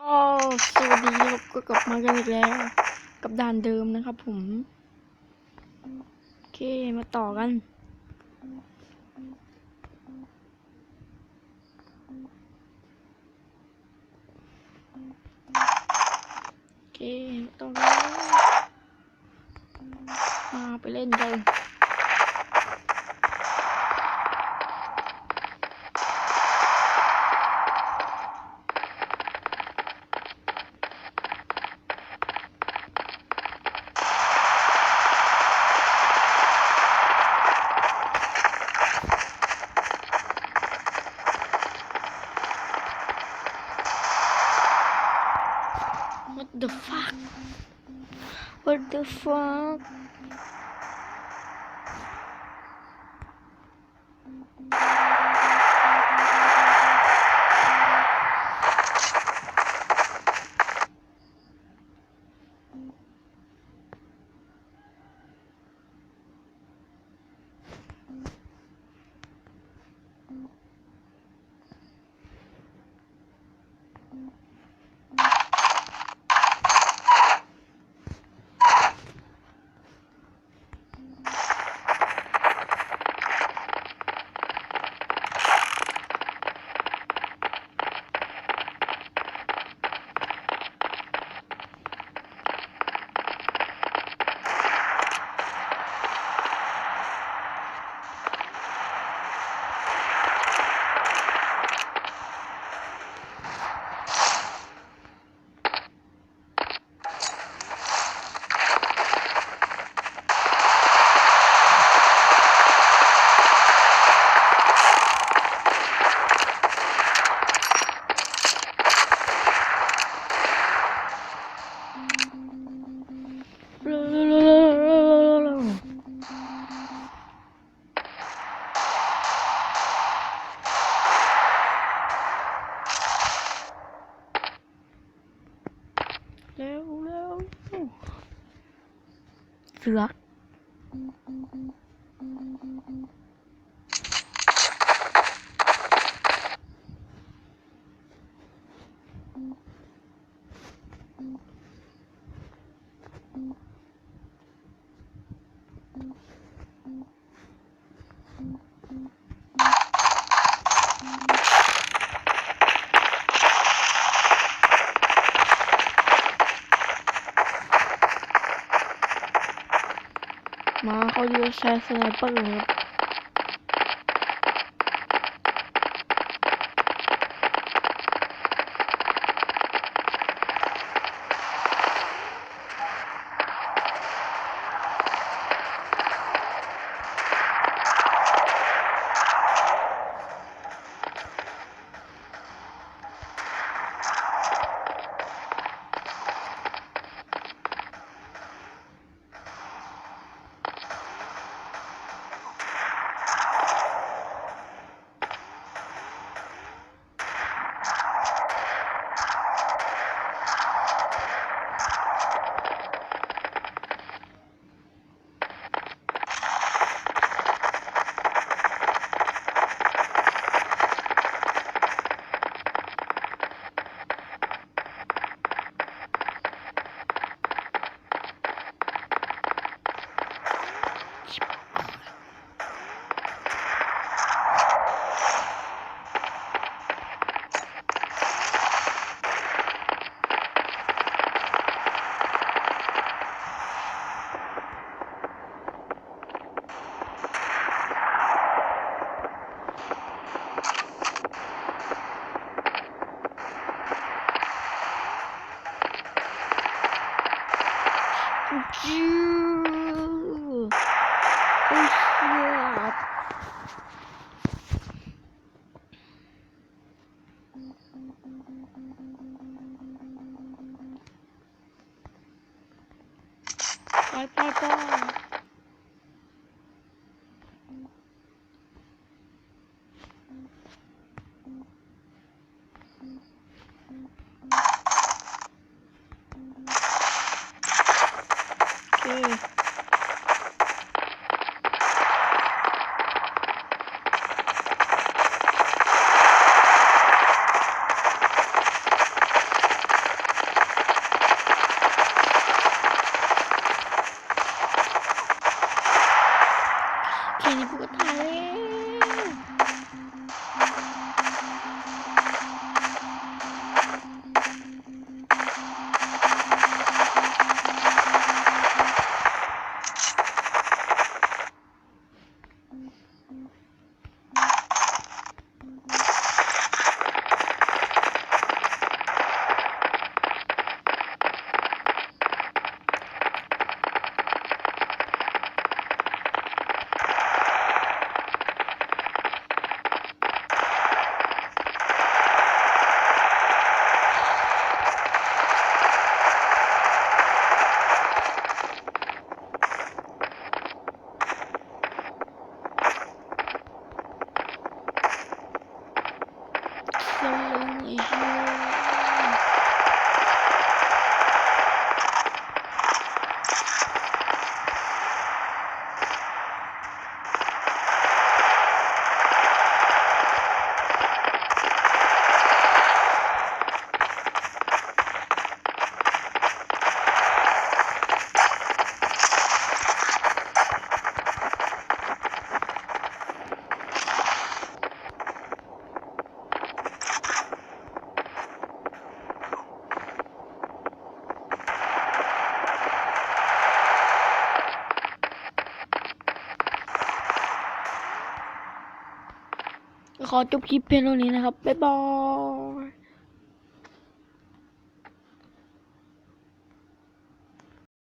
ก็สวัสดีครับก็กลับมากันอีกแล้ว กับด่านเดิมนะครับผม โอเคมาต่อกัน โอเคต่อกันมาไปเล่นกัน the fuck? What the fuck çıkıyor. Thank you. 妈，好几个摔死在蹦了。Oh snap. Bye bye bye. Ini buat. ขอจบคลิปเพียงเท่านี้นะครับ บ๊ายบาย